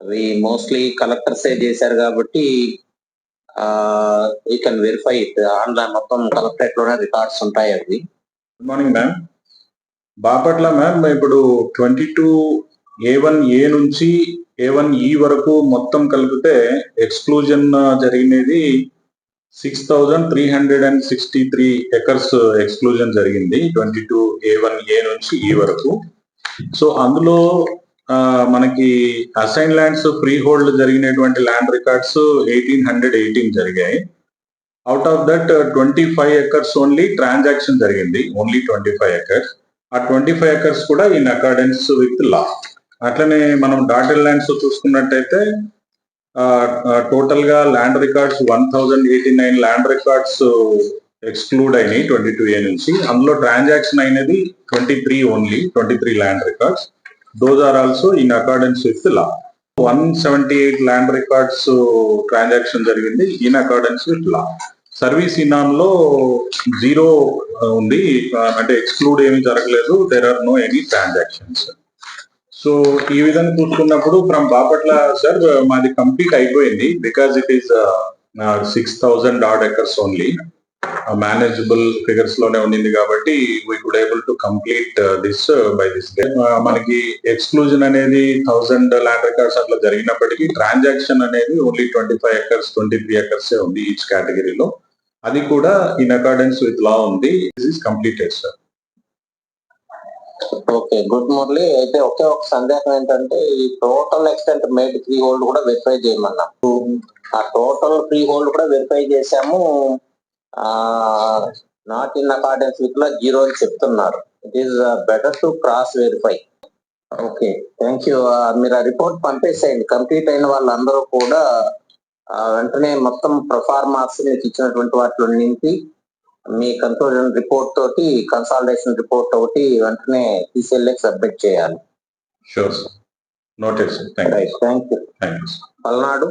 అవి mostly collectors చేశారు కాబట్టి you can verify it online మొత్తం కలెక్టరేట్లోనే రికార్డ్స్ ఉంటాయి అవి. Good morning ma'am Bapatla ma'am ఇప్పుడు twenty two A one A నుంచి ఏ వన్ ఈ వరకు మొత్తం కలిపితే ఎక్స్క్లూజన్ జరిగినది six thousand three hundred and sixty three acres exclusion జరిగింది twenty two A one A నుంచి ఈ వరకు. సో అందులో మనకి అసైన్ ల్యాండ్స్ ఫ్రీ హోల్డ్ జరిగినటువంటి land records eighteen hundred eighteen జరిగాయి. Out of that twenty five acres only transaction జరిగింది only twenty five acres ఆ ట్వంటీ ఫైవ్ ఎకర్స్ కూడా ఇన్ అకార్డెన్స్ విత్ లా అట్లనే మనం డాటెడ్ ల్యాండ్స్ చూసుకున్నట్టయితే టోటల్గా land records one thousand eighty nine land records exclude అయినాయి twenty two A నుంచి. అందులో ట్రాన్సాక్షన్ అయినది twenty three only twenty three land records those are also in accordance with law one seventy eight land records transaction జరిగింది in accordance with law service ఇనాన్లో zero ఉంది. అంటే exclude ఏమీ జరగలేదు. There are no any transactions so ఈ విధంగా చూసుకున్నప్పుడు from Bapatla sir మాది complete అయిపోయింది because it is six thousand odd acres only manageable ఫిగర్స్లోనే ఉండింది కాబట్టి we could able to complete this by this day మనకి ఎక్స్క్లూజన్ అనేది థౌసండ్ ల్యాండ్ రికార్డ్స్ అట్లా జరిగినప్పటికీ ట్రాన్సాక్షన్ అనేది only twenty five acres twenty three acres ఉంది each కేటగిరీలో అది కూడా ఇన్ అకార్డెన్స్ విత్ లా ఉంది. This is completed sir okay good Murali. అయితే ఒకే ఒక సందేహం ఏంటంటే ఈ total extent made free hold కూడా వెరిఫై చేయమన్నా. ఆ టోటల్ ఫ్రీ హోల్డ్ కూడా వెరిఫై చేశాము. నాట్ ఇన్ అకార్డెన్స్ విత్లో జీరో అని చెప్తున్నారు. It is better to cross verify okay thank you మీరు ఆ రిపోర్ట్ పంపేసేయండి. కంప్లీట్ అయిన వాళ్ళందరూ కూడా వెంటనే మొత్తం ప్రొఫార్మాస్ మీకు ఇచ్చినటువంటి వాటిలో నింపి మీ కన్క్లూజన్ రిపోర్ట్ తోటి కన్సాలిడేషన్ రిపోర్ట్ ఒకటి వెంటనే టీసీఎల్ఎక్ సబ్మిట్ చేయాలి. Sure sir noted sir thank you Palnadu.